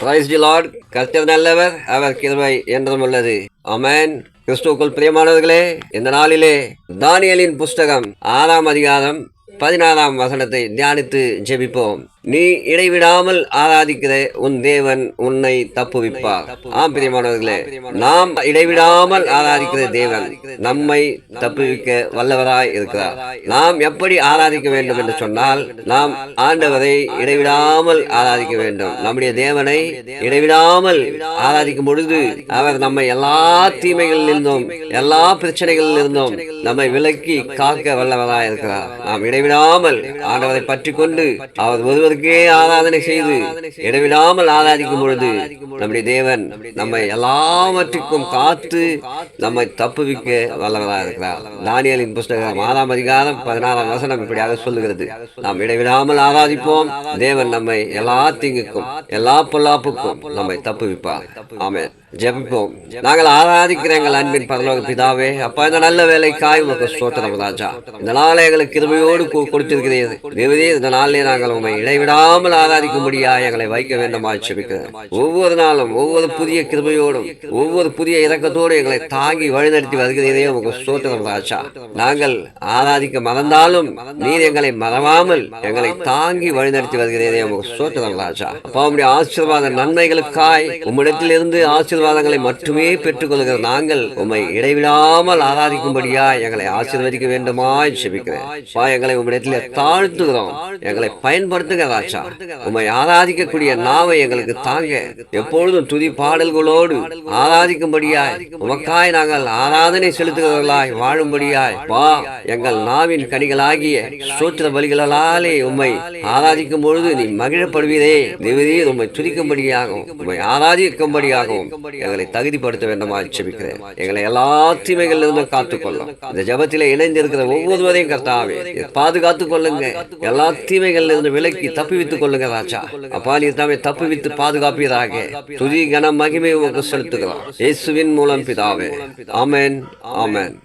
Praise the Lord கர்த்தர் நல்லவர் அவர் கிருமை என்றும் உள்ளது. அமேன் கிறிஸ்துவுக்குள் பிரியமானவர்களே இந்த நாளிலே தானியலின் புஸ்தகம் ஆறாம் அதிகாரம் பதினாறாம் வசனத்தை தியானித்து ஜெபிப்போம். நீ இடைவிடாமல் ஆராதிக்கிற உன் தேவன் உன்னை தப்புவிப்பார். ஆம் பிரியமானவர்களே நாம் இடைவிடாமல் ஆராதிக்கிற தேவன் நம்மை தப்புவிக்க வல்லவராய் இருக்கிறார். நாம் எப்படி ஆராதிக்க வேண்டும் என்று சொன்னால் நாம் ஆண்டவரை இடைவிடாமல் ஆராதிக்க வேண்டும். நம்முடைய தேவனை இடைவிடாமல் ஆராதிக்கும் பொழுது அவர் நம்மை எல்லா தீமைகளில் இருந்தும் எல்லா பிரச்சனைகளில் இருந்தும் நம்மை விலக்கி காக்க வல்லவராய் இருக்கிறார். நாம் இடைவிடாமல் ஆண்டவரை பற்றி கொண்டு அவர் ஒருவருக்கு ஆராதனை செய்து இடைவிடாமல் ஆராதிக்கும் பொழுது நம்முடைய தேவன் நம்மை எல்லாவற்றுக்கும் காத்து நம்மை தப்புவிக்க வல்லவராக இருக்கிறார். தானியலின் புஸ்தகம் ஆறாம் அதிகாரம் பதினாறாம் வசனம் இப்படியாக சொல்லுகிறது. நாம் இடைவிடாமல் ஆராதிப்போம். தேவன் நம்மை எல்லா தீங்குக்கும் எல்லா பொல்லாப்புக்கும் நம்மை தப்புவிப்பார். ஆமே ஜெபிப்போம். நாங்கள் ஆராதிக்கிற எங்கள் அன்பின் பரலோக பிதாவே. அப்பா இந்த நல்ல வேலைக்காய் உமக்கு ஸ்தோத்திரம் ராஜா. இந்த நாளை எங்களுக்கு கிருமையோடு கொ- கொடுத்திருக்கிறீர் தேவதே இந்த நாளிலே நாங்கள் உண்மை இடைவிடாமல் ஆராதிக்கும்படியா எங்களை வைக்க வேண்டுமா ஜெபிக்கிறேன் ஒவ்வொரு நாளும் ஒவ்வொரு புதிய கிருமையோடும் ஒவ்வொரு புதிய இறக்கத்தோடு எங்களை தாங்கி வழிநடத்தி வருகிறதே உமக்கு ஸ்தோத்திரம் ராஜா. நாங்கள் ஆராதிக்க மறந்தாலும் நீர் எங்களை மறவாமல் எங்களை தாங்கி வழிநடத்தி வருகிறதே உமக்கு ஸ்தோத்திரம் ராஜா. அப்பா உடைய ஆசீர்வாத நன்மைகளுக்காய் உம்மிடத்திலிருந்து ஆசீர்வாதங்களை மட்டுமே பெற்றுக்கொள்கிற நாங்கள் உம்மை இடைவிடாமல் ஆராதிக்கும்படியா எங்களை ஆசீர்வதிக்க வேண்டுமா செபிக்கிறேன் அப்பா எங்களை உம்மிடத்திலே தாழ்த்துகிறோம். எங்களை பயன்படுத்துங்க ராஜா. உம்மை ஆராதிக்கக்கூடிய நாவை எங்களுக்கு தாங்க. எப்பொழுதும் துதி பாடல்களோடு ஆராதிக்கும்படியாய் உமக்காய் நாங்கள் ஆராதனை செலுத்துகிறவர்களாய் வாழும்படியாய் வா எங்கள் நாவின் கனிகளாகிய சோத்திர பலிகளாலே உம்மை ஆராதிக்கும் பொழுது நீ மகிழப்படுவீரே. தேவரீர் உம்மை துதிக்கும்படியாகவும் உம்மை ஆராதிக்கும்படியாகவும் எங்களை தகுதிப்படுத்த வேண்டுமா ஜெபிக்கிறேன் எங்களை எல்லா தீமைகளில் இருந்தும் காத்துக்கொள்ளும். இந்த ஜபத்திலே இணைந்திருக்கிற ஒவ்வொருவரையும் கர்த்தாவே பாதுகாத்துக் கொள்ளுங்க. எல்லா தீமைகளில் இருந்து விலக்கி தப்புவித்துக் கொள்ளுங்க ராஜா. அப்பா நீர் தாமே தப்புவித்து பாதுகாப்பீராக. துதி கன மகிமை உமக்கு செலுத்துகிறோம். இயேசுவின் மூலம் பிதாவே. ஆமென். ஆமென்.